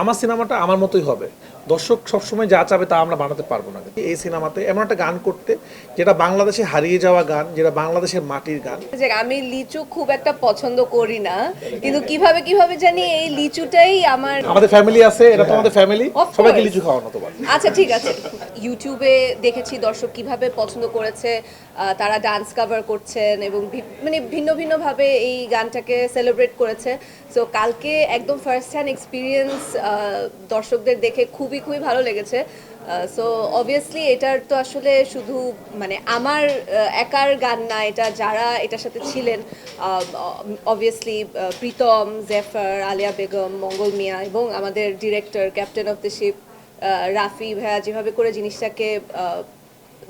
আমার সিনেমাটা আমার মতোই হবে। দর্শক সবসময় যা চাবে তা আমরা বানাতে পারব না। এই সিনেমাতে এমন একটা গান করতে যেটা বাংলাদেশে হারিয়ে যাওয়া গান যেটা বাংলাদেশের মাটির গান। যে আমি লিচু খুব একটা পছন্দ করি না কিন্তু কীভাবে কীভাবে জানি এই লিচুটাই আমার আমাদের ফ্যামিলি আছে এটা তো আমাদের ফ্যামিলি সবাইকে লিচু খাওয়ানো তো আচ্ছা ঠিক আছে। ইউটিউবে দেখেছি দর্শক কীভাবে পছন্দ করেছে আহ, তারা ডান্স কভার করছেন এবং ভি- মানে ভিন্ন ভিন্ন ভাবে এই গানটাকে সেলিব্রেট করেছে। সো কালকে একদম ফার্স্ট হ্যান্ড এক্সপিরিয়েন্স দর্শকদের দেখে খুবই খুবই খুবই ভালো লেগেছে। সো অবভিয়াসলি এটার তো আসলে শুধু মানে আমার একার গান না, এটা যারা এটার সাথে ছিলেন অবভিয়াসলি প্রীতম, জেফার, আলিয়া বেগম, মঙ্গল মিয়া এবং আমাদের director captain of the ship Rafi ভাইয়া যেভাবে করে জিনিসটাকে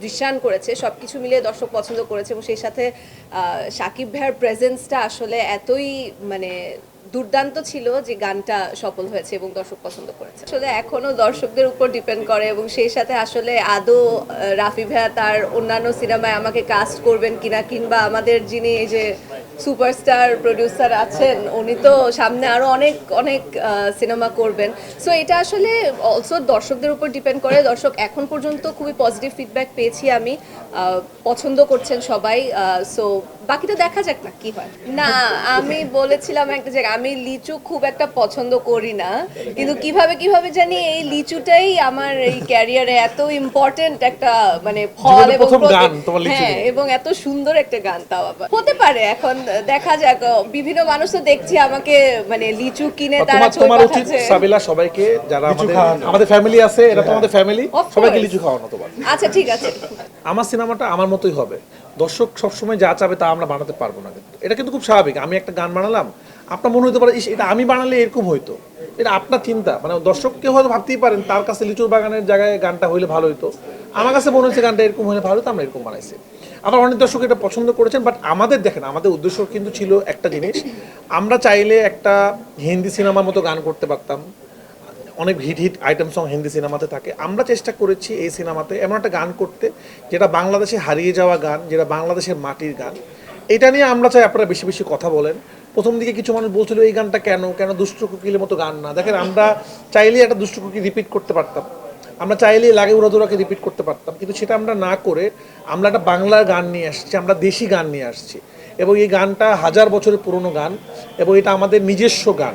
দৃশ্যায়ন করেছে সব কিছু মিলিয়ে দর্শক পছন্দ করেছে এবং সেই সাথে সাকিব ভাইয়ার প্রেজেন্সটা আসলে এতই মানে দুর্দান্ত ছিল যে গানটা সফল হয়েছে এবং দর্শক পছন্দ করেছে। আসলে এখনও দর্শকদের উপর ডিপেন্ড করে এবং সেই সাথে আসলে আদৌ রাফি ভাইয়া তার অন্যান্য সিনেমায় আমাকে কাস্ট করবেন কিনা কিংবা আমাদের যিনি এই যে সুপারস্টার প্রডিউসার আছেন, উনি তো সামনে আরও অনেক অনেক সিনেমা করবেন। সো এটা আসলে অলসো দর্শকদের উপর ডিপেন্ড করে। দর্শক এখন পর্যন্ত খুবই পজিটিভ ফিডব্যাক পেয়েছি আমি। পছন্দ করছেন সবাই। সো বাকিটা দেখা যাক না কি হয়। না আমি বলেছিলাম একটা জায়গা আমি লিচু খুব একটা পছন্দ করি না কিন্তু কীভাবে কীভাবে জানি এই লিচুটাই আমার এই ক্যারিয়ারে এত ইম্পর্টেন্ট একটা মানে ফল এবং তোমার হ্যাঁ এবং এত সুন্দর একটা গান তাও আবার। হতে পারে এখন দেখা যাক বিভিন্ন মানুষ তো দেখছি আমাকে মানে লিচু কিনে তারা তোমার ছবি উচিত পাঠাচ্ছে সাবিলা সবাইকে যারা আমাদের আমাদের ফ্যামিলি আছে এটা তো আমাদের ফ্যামিলি সবাইকে লিচু খাওয়ানো তো আচ্ছা ঠিক আছে। আমার সিনেমাটা আমার মতোই হবে। দর্শক সবসময় যা চাবে তা আমরা বানাতে পারব না কিন্তু। এটা কিন্তু খুব স্বাভাবিক। আমি একটা গান বানালাম, আপনার মনে হতে পারে এটা আমি বানালে এরকম হইতো। এটা আপনার চিন্তা। মানে দর্শককে হয়তো ভাবতেই পারেন, তার কাছে লিচুর বাগানের জায়গায় গানটা হইলে ভালো হইতো। আমার কাছে মনে হচ্ছে গানটা এরকম হলে ভালো হতো আমরা এরকম বানাইছি। আবার অনেক দর্শক এটা পছন্দ করেছেন বাট আমাদের দেখেন, আমাদের উদ্দেশ্য কিন্তু ছিল একটা জিনিস। আমরা চাইলে একটা হিন্দি সিনেমার মতো গান করতে পারতাম। অনেক hit hit item song Hindi সিনেমাতে থাকে। আমরা চেষ্টা করেছি এই সিনেমাতে এমন একটা গান করতে, যেটা বাংলাদেশে হারিয়ে যাওয়া গান, যেটা বাংলাদেশের মাটির গান। এটা নিয়ে আমরা চাই আপনারা বেশি বেশি কথা বলেন। প্রথম দিকে কিছু মানুষ বলছিল, এই গানটা কেন? কেন দুষ্টু কুকিলের মতো গান না? দেখেন, আমরা চাইলেই একটা দুষ্টু কুকি রিপিট করতে পারতাম। আমরা চাইলেই লাগে উড়াদুরাকে রিপিট করতে পারতাম। কিন্তু সেটা আমরা না করে আমরা একটা বাংলার গান নিয়ে আসছি, আমরা দেশি গান নিয়ে আসছি। এবং এই গানটা হাজার বছরের পুরনো গান এবং এটা আমাদের নিজস্ব গান।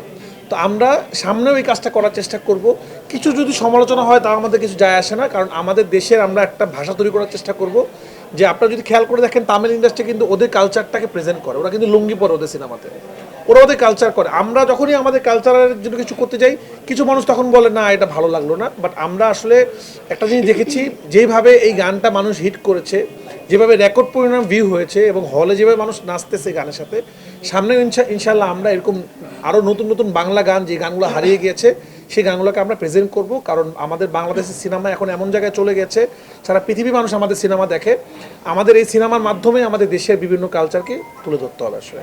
তো আমরা সামনেও এই কাজটা করার চেষ্টা করব। কিছু যদি সমালোচনা হয় তা আমাদের কিছু যায় আসে না, কারণ আমাদের দেশের আমরা একটা ভাষা তৈরি করার চেষ্টা করব। যে আপনারা যদি খেয়াল করে দেখেন তামিল ইন্ডাস্ট্রি কিন্তু ওদের কালচারটাকে প্রেজেন্ট করে। ওরা কিন্তু লুঙ্গি পরে ওদের সিনেমাতে। ওরা ওদের কালচার করে। আমরা যখনই আমাদের কালচারের জন্য কিছু করতে যাই, কিছু মানুষ তখন বলে, না, এটা ভালো লাগল না। বাট আমরা আসলে একটা জিনিস দেখেছি, যেভাবে এই গানটা মানুষ হিট করেছে, যেভাবে রেকর্ড পরিমাণ ভিউ হয়েছে এবং হলে যেভাবে মানুষ নাচতেছে গানের সাথে সামনে ইনশা ইনশাল্লাহ আমরা এরকম আরও নতুন নতুন বাংলা গান যে গানগুলো হারিয়ে গিয়েছে, সেই গানগুলোকে আমরা প্রেজেন্ট করব। কারণ আমাদের বাংলাদেশের সিনেমা এখন এমন জায়গায় চলে গেছে, সারা পৃথিবী মানুষ আমাদের সিনেমা দেখে। আমাদের এই সিনেমার মাধ্যমে আমাদের দেশের বিভিন্ন কালচারকে তুলে ধরতে হবে আসলে।